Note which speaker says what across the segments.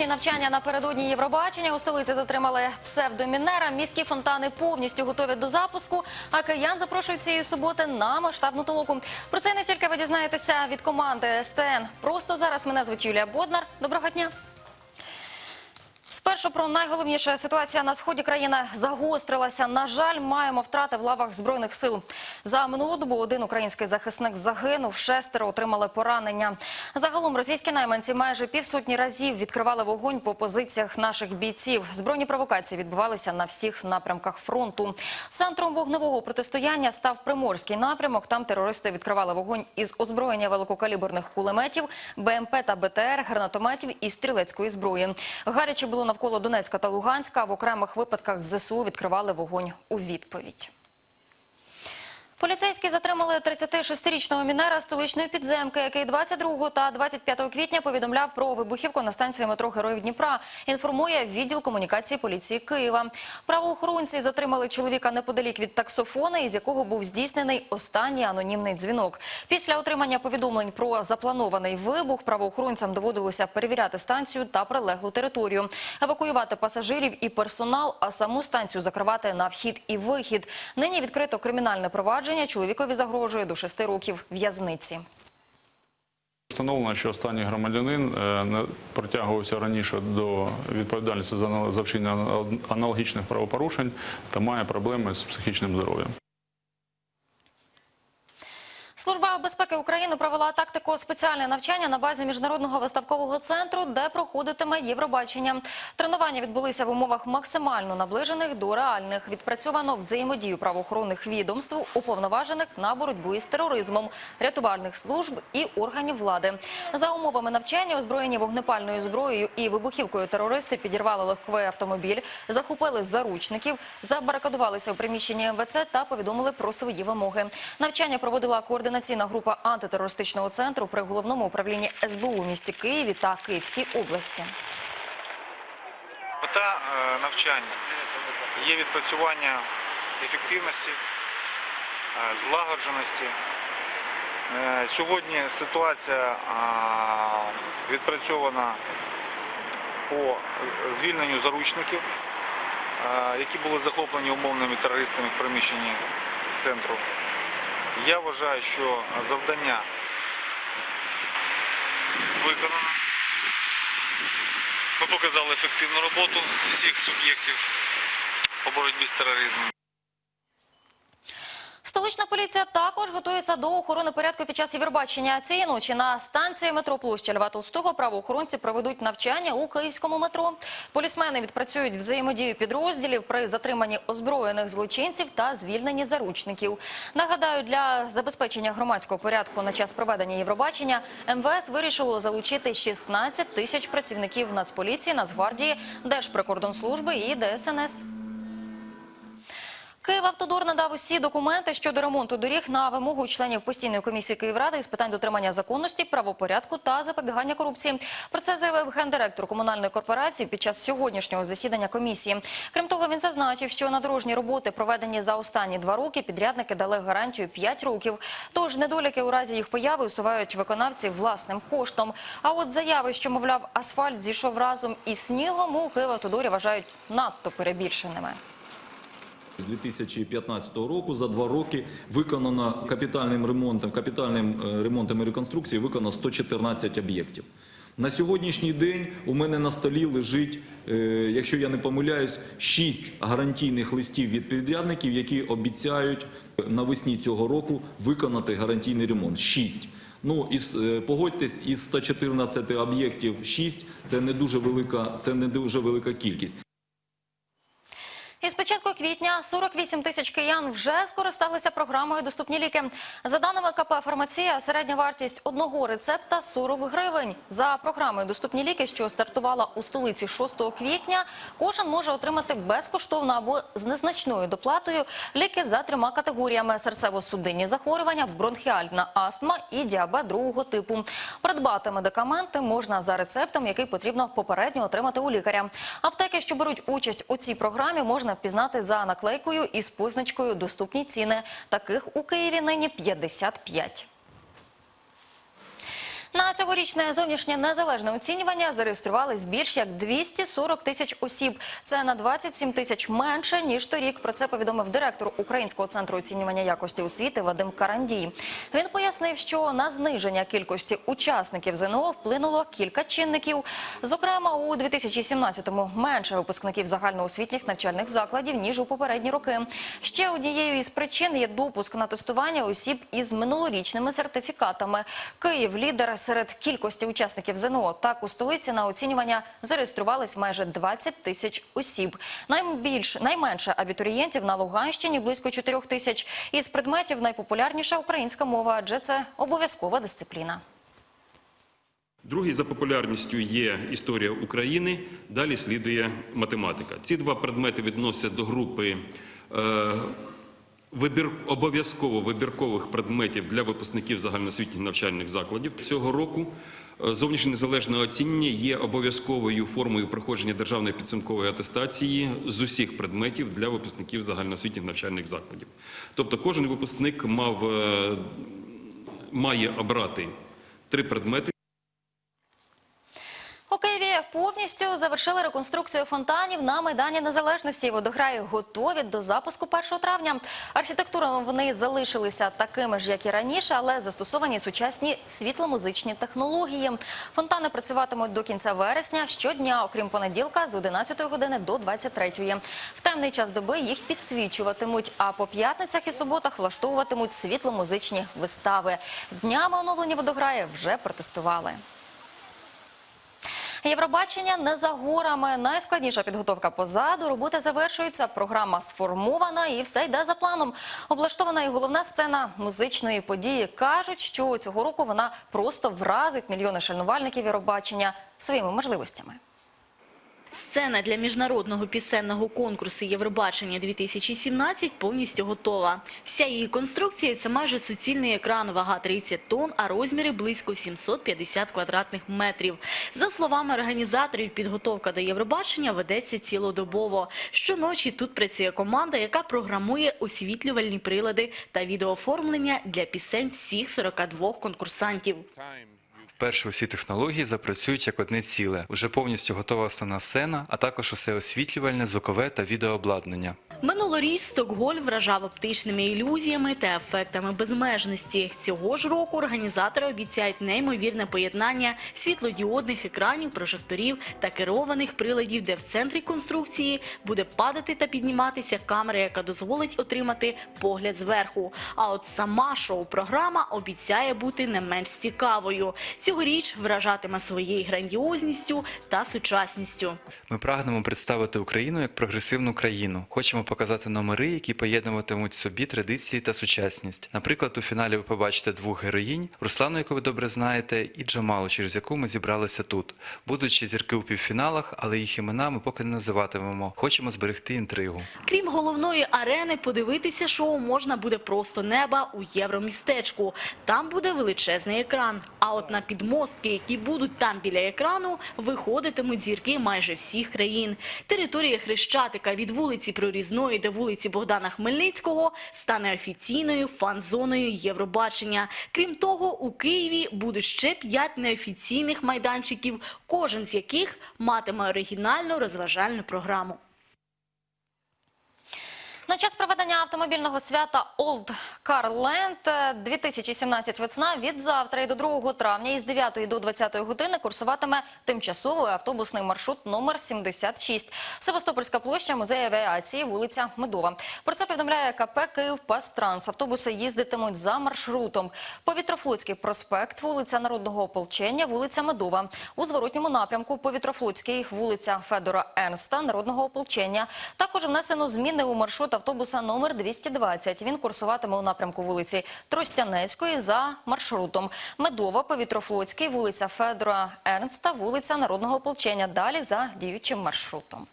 Speaker 1: Правоохоронці навчання напередодні Євробачення. У столиці затримали псевдомінера. Міські фонтани повністю готові до запуску. А киян запрошують цієї суботи на масштабну толоку. Про це не тільки ви дізнаєтеся від команди СТН. Просто зараз мене звуть Юлія Боднар. Доброго дня. Спершу про найголовніше ситуація на сході країни загострилася. На жаль, маємо втрати в лавах збройних сил. За минулу добу один український захисник загинув, шестеро отримали поранення. Загалом російські найманці майже півсотні разів відкривали вогонь по позиціях наших бійців. Збройні провокації відбувалися на всіх напрямках фронту. Центром вогневого протистояння став приморський напрямок. Там терористи відкривали вогонь із озброєння великокаліберних кулеметів, БМП та БТР, гранатометів і стрілецької зброї. Гаряче було навколо Донецька та Луганська. В окремих випадках ЗСУ відкривали вогонь у відповідь. Поліцейські затримали 36-річного мінера столичної підземки, який 22 та 25 квітня повідомляв про вибухівку на станції метро Героїв Дніпра. Інформує відділ комунікації поліції Києва. Правоохоронці затримали чоловіка неподалік від таксофона, із якого був здійснений останній анонімний дзвінок. Після отримання повідомлень про запланований вибух правоохоронцям доводилося перевіряти станцію та прилеглу територію, евакуювати пасажирів і персонал, а саму станцію закривати на вхід і вихід. Нині відкрито кримінальне провадження. Чоловікові загрожує до 6 років в'язниці.
Speaker 2: Встановлено, що останній громадянин е, притягувався раніше до відповідальності за вчинення аналогічних правопорушень та має проблеми з психічним здоров'ям.
Speaker 1: Служба безпеки України провела тактико спеціальне навчання на базі міжнародного виставкового центру, де проходитиме Євробачення. Тренування відбулися в умовах максимально наближених до реальних. Відпрацьовано взаємодію правоохоронних відомств, уповноважених на боротьбу із тероризмом, рятувальних служб і органів влади. За умовами навчання, озброєні вогнепальною зброєю і вибухівкою терористи підірвали легковий автомобіль, захопили заручників, забарикадувалися у приміщенні МВЦ та повідомили про свої вимоги. Навчання проводила координаційна група антитерористичного центру при головному управлінні СБУ у місті Києві та Київській області.
Speaker 3: Мета е, навчання є відпрацювання ефективності, е, злагодженості. Е, Сьогодні ситуація відпрацьована по звільненню заручників, які були захоплені умовними терористами в приміщенні центру. Я вважаю, що завдання виконано. Ми показали ефективну роботу всіх суб'єктів по боротьбі з тероризмом.
Speaker 1: Столична поліція також готується до охорони порядку під час Євробачення. Цієї ночі на станції метро площа Льва Толстого правоохоронці проведуть навчання у київському метро. Полісмени відпрацюють взаємодію підрозділів при затриманні озброєних злочинців та звільненні заручників. Нагадаю, для забезпечення громадського порядку на час проведення Євробачення МВС вирішило залучити 16 тисяч працівників Нацполіції, Нацгвардії, Держприкордонслужби і ДСНС. Київавтодор надав усі документи щодо ремонту доріг на вимогу членів постійної комісії Київради із питань дотримання законності, правопорядку та запобігання корупції. Про це заявив гендиректор комунальної корпорації під час сьогоднішнього засідання комісії. Крім того, він зазначив, що на дорожні роботи, проведені за останні два роки, підрядники дали гарантію 5 років. Тож недоліки у разі їх появи усувають виконавці власним коштом. А от заяви, що мовляв, асфальт зійшов разом із снігом, у Київавтодорі вважають надто перебільшеними.
Speaker 4: З 2015 року за два роки виконано капітальним ремонтом, капітальним е, ремонтом і реконструкцією виконано 114 об'єктів. На сьогоднішній день у мене на столі лежить, е, якщо я не помиляюсь, 6 гарантійних листів від підрядників, які обіцяють навесні цього року виконати гарантійний ремонт. 6. Ну, із, е, погодьтесь, із 114 об'єктів 6 – це не дуже велика, це не дуже велика кількість.
Speaker 1: Із початку квітня 48 тисяч киян вже скористалися програмою «Доступні ліки». За даними КП «Фармація», середня вартість одного рецепта – 40 гривень. За програмою «Доступні ліки», що стартувала у столиці 6 квітня, кожен може отримати безкоштовно або з незначною доплатою ліки за трьома категоріями – серцево-судинні захворювання, бронхіальна астма і діабет другого типу. Придбати медикаменти можна за рецептом, який потрібно попередньо отримати у лікаря. Аптеки, що беруть участь у цій програмі, можна впізнати за наклейкою із позначкою «Доступні ціни». Таких у Києві нині 55. На цьогорічне зовнішнє незалежне оцінювання зареєструвались більш як 240 тисяч осіб. Це на 27 тисяч менше ніж торік. Про це повідомив директор Українського центру оцінювання якості освіти Вадим Карандій. Він пояснив, що на зниження кількості учасників ЗНО вплинуло кілька чинників. Зокрема, у 2017-му менше випускників загальноосвітніх навчальних закладів ніж у попередні роки. Ще однією із причин є допуск на тестування осіб із минулорічними сертифікатами. Київ лідер серед кількості учасників ЗНО. Так у столиці на оцінювання зареєструвались майже 20 тисяч осіб. Найбільш найменше абітурієнтів на Луганщині близько 4 тисяч. Із предметів найпопулярніша українська мова, адже це обов'язкова дисципліна.
Speaker 5: Другий за популярністю є історія України, далі слідує математика. Ці два предмети відносяться до групи е, вибір, обов'язково вибіркових предметів для випускників загальноосвітніх навчальних закладів. Цього року е, зовнішнє незалежне оцінювання є обов'язковою формою проходження державної підсумкової атестації з усіх предметів для випускників загальноосвітніх навчальних закладів. Тобто кожен випускник мав, е, має обрати три предмети.
Speaker 1: Києві повністю завершили реконструкцію фонтанів на Майдані Незалежності. Водограї готові до запуску 1 травня. Архітектурно вони залишилися такими ж, як і раніше, але застосовані сучасні світломузичні технології. Фонтани працюватимуть до кінця вересня щодня, окрім понеділка, з 11 години до 23. В темний час доби їх підсвічуватимуть, а по п'ятницях і суботах влаштовуватимуть світломузичні вистави. Днями оновлені водограї вже протестували. Євробачення не за горами. Найскладніша підготовка позаду. Роботи завершуються. Програма сформована і все йде за планом. Облаштована і головна сцена музичної події. Кажуть, що цього року вона просто вразить мільйони шанувальників Євробачення своїми можливостями.
Speaker 6: Сцена для міжнародного пісенного конкурсу Євробачення 2017 повністю готова. Вся її конструкція – це майже суцільний екран, вага 30 тонн, а розміри близько 750 квадратних метрів. За словами організаторів, підготовка до Євробачення ведеться цілодобово. Щоночі тут працює команда, яка програмує освітлювальні прилади та відеооформлення для пісень всіх 42 конкурсантів.
Speaker 7: Вперше усі технології запрацюють як одне ціле. Уже повністю готова основна сцена, а також усе освітлювальне, звукове та відеообладнання.
Speaker 6: Минулоріч Стокгольм вражав оптичними ілюзіями та ефектами безмежності. Цього ж року організатори обіцяють неймовірне поєднання світлодіодних екранів, прожекторів та керованих приладів, де в центрі конструкції буде падати та підніматися камера, яка дозволить отримати погляд зверху. А от сама шоу-програма обіцяє бути не менш цікавою. Цьогоріч вражатиме своєю грандіозністю та сучасністю.
Speaker 7: Ми прагнемо представити Україну як прогресивну країну. Хочемо показати номери, які поєднуватимуть собі традиції та сучасність. Наприклад, у фіналі ви побачите двох героїнь: Руслану, яку ви добре знаєте, і Джамалу, через яку ми зібралися тут. Будуть ще зірки у півфіналах, але їх імена ми поки не називатимемо. Хочемо зберегти інтригу.
Speaker 6: Крім головної арени, подивитися шоу можна буде просто неба у Євромістечку. Там буде величезний екран. А от на підмостки, які будуть там біля екрану, виходитимуть зірки майже всіх країн. Територія Хрещатика від вулиці Прорізної до вулиці Богдана Хмельницького стане офіційною фан-зоною Євробачення. Крім того, у Києві будуть ще п'ять неофіційних майданчиків, кожен з яких матиме оригінальну розважальну програму.
Speaker 1: На час проведення автомобільного свята Old Car Land 2017 весна від завтра і до 2 травня із 9 до 20 години курсуватиме тимчасовий автобусний маршрут номер 76. Севастопольська площа, музей авіації, вулиця Медова. Про це повідомляє КП «Київпастранс». Автобуси їздитимуть за маршрутом. Повітрофлотський проспект, вулиця Народного ополчення, вулиця Медова. У зворотньому напрямку Повітрофлотський, вулиця Федора Ернста, Народного ополчення. Також внесено зміни у маршрут автобуса номер 220. Він курсуватиме у напрямку вулиці Тростянецької за маршрутом. Медова, Повітрофлотський, вулиця Федора Ернста, вулиця Народного ополчення. Далі за діючим маршрутом.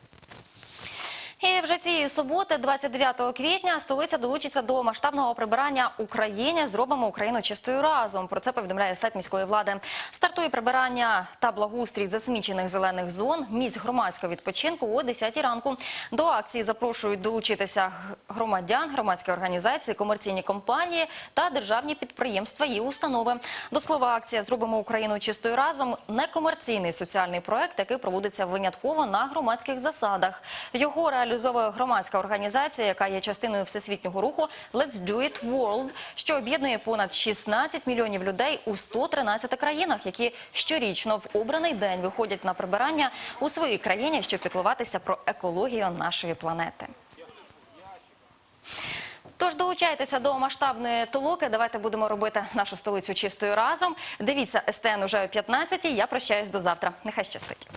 Speaker 1: І вже цієї суботи, 29 квітня, столиця долучиться до масштабного прибирання Україні. Зробимо Україну чистою разом. Про це повідомляє сайт міської влади. Стартує прибирання та благоустрій засмічених зелених зон, місць громадського відпочинку о 10 ранку. До акції запрошують долучитися громадян, громадські організації, комерційні компанії та державні підприємства і установи. До слова, акція Зробимо Україну чистою разом некомерційний соціальний проект, який проводиться винятково на громадських засадах. Його реалізовує громадська організація, яка є частиною всесвітнього руху Let's Do It World, що об'єднує понад 16 мільйонів людей у 113 країнах, які щорічно в обраний день виходять на прибирання у своїй країні, щоб піклуватися про екологію нашої планети. Тож долучайтеся до масштабної толоки. Давайте будемо робити нашу столицю чистою разом. Дивіться СТН уже о 15 Я прощаюсь до завтра. Нехай щастить.